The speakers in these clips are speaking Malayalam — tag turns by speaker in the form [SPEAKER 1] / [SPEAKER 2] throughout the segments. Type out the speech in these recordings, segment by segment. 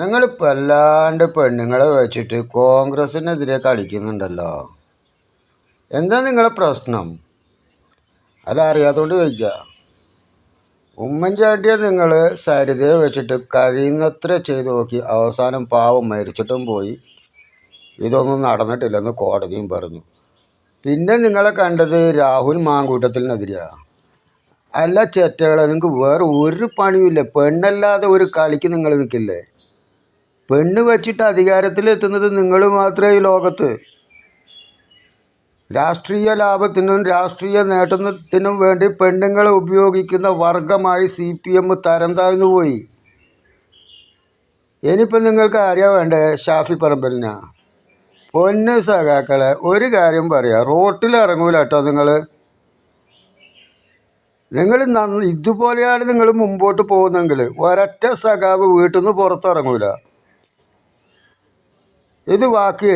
[SPEAKER 1] നിങ്ങളിപ്പോൾ അല്ലാണ്ട് പെണ്ണുങ്ങളെ വെച്ചിട്ട് കോൺഗ്രസിനെതിരെ കളിക്കുന്നുണ്ടല്ലോ. എന്താ നിങ്ങളെ പ്രശ്നം? അല്ല അറിയാത്തോണ്ട് ചോദിക്കുക ഉമ്മൻചാണ്ടിയെ നിങ്ങൾ സരിതയെ വെച്ചിട്ട് കഴിയുന്നത്ര ചെയ്തു നോക്കി. അവസാനം പാവം മരിച്ചിട്ടും പോയി. ഇതൊന്നും നടന്നിട്ടില്ലെന്ന് കോടതിയും പറഞ്ഞു. പിന്നെ നിങ്ങളെ കണ്ടത് രാഹുൽ മാങ്കൂട്ടത്തിനെതിരെയാണ് അല്ല ചെറ്റകളെ നിങ്ങൾക്ക് വേറെ ഒരു പണിയുമില്ല. പെണ്ണല്ലാതെ ഒരു കളിക്ക് നിങ്ങൾ നിൽക്കില്ലേ? പെണ്ണ് വച്ചിട്ട് അധികാരത്തിലെത്തുന്നത് നിങ്ങൾ മാത്രമേ ഈ ലോകത്ത്. രാഷ്ട്രീയ ലാഭത്തിനും രാഷ്ട്രീയ നേട്ടത്തിനും വേണ്ടി പെണ്ണുങ്ങളെ ഉപയോഗിക്കുന്ന വർഗമായി സി പി എം തരം താഴ്ന്നു പോയി. ഇനിയിപ്പോൾ നിങ്ങൾക്ക് ആരെയാ വേണ്ടേ? ഷാഫി പറമ്പലിനാ. പൊന്ന് സഖാക്കളെ ഒരു കാര്യം പറയാം. റോട്ടിൽ ഇറങ്ങൂല കേട്ടോ നിങ്ങൾ നിങ്ങൾ ഇതുപോലെയാണ് നിങ്ങൾ മുമ്പോട്ട് പോകുന്നെങ്കിൽ ഒരൊറ്റ സഖാവ് വീട്ടിൽ നിന്ന് പുറത്തിറങ്ങൂല. ഇത് വാക്ക്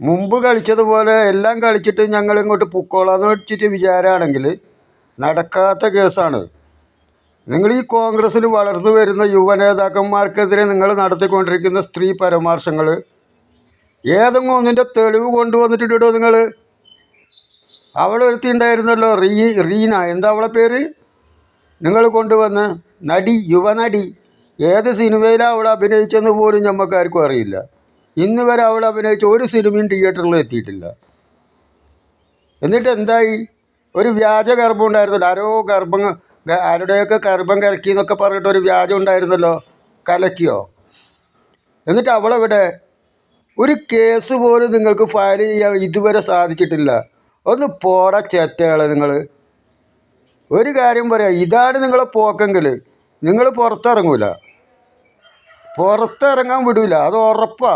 [SPEAKER 1] മുമ്പ് കളിച്ചതുപോലെ എല്ലാം കളിച്ചിട്ട് ഞങ്ങൾ ഇങ്ങോട്ട് പൊക്കോളാന്ന് വെച്ചിട്ട് വിചാരമാണെങ്കിൽ നടക്കാത്ത കേസാണ്. നിങ്ങൾ ഈ കോൺഗ്രസ്സിൽ വളർന്നു വരുന്ന യുവ നേതാക്കന്മാർക്കെതിരെ നിങ്ങൾ നടത്തിക്കൊണ്ടിരിക്കുന്ന സ്ത്രീ പരാമർശങ്ങൾ ഏതെങ്കിലും ഒന്നിന്റെ തെളിവ് കൊണ്ടുവന്നിട്ടിട്ടോ നിങ്ങൾ. അവിടെ ഒരുത്തി ഉണ്ടായിരുന്നല്ലോ റീ റീന. എന്താ അവളെ പേര്? നിങ്ങൾ കൊണ്ടുവന്ന് നടി യുവനടി. ഏത് സിനിമയിലാണ് അവൾ അഭിനയിച്ചെന്ന് പോലും ഞമ്മക്കാർക്കും അറിയില്ല. ഇന്ന് വരെ അവൾ അഭിനയിച്ച ഒരു സിനിമയും തിയേറ്ററിൽ എത്തിയിട്ടില്ല. എന്നിട്ട് എന്തായി ഒരു വ്യാജ ഗർഭം ഉണ്ടായിരുന്നല്ലോ. ആരോ ഗർഭം ആരുടെയൊക്കെ ഗർഭം കലക്കി എന്നൊക്കെ പറഞ്ഞിട്ട് ഒരു വ്യാജം ഉണ്ടായിരുന്നല്ലോ. കലക്കിയോ? എന്നിട്ട് അവളെവിടെ ഒരു കേസ് പോലും നിങ്ങൾക്ക് ഫയൽ ചെയ്യാൻ ഇതുവരെ സാധിച്ചിട്ടില്ല. ഒന്ന് പോട ചേറ്റകളെ നിങ്ങൾ ഒരു കാര്യം പറയാം. ഇതാണ് നിങ്ങളെ പോക്കെങ്കിൽ നിങ്ങൾ പുറത്തിറങ്ങൂല. പുറത്തിറങ്ങാൻ വിടൂല അത് ഉറപ്പാ.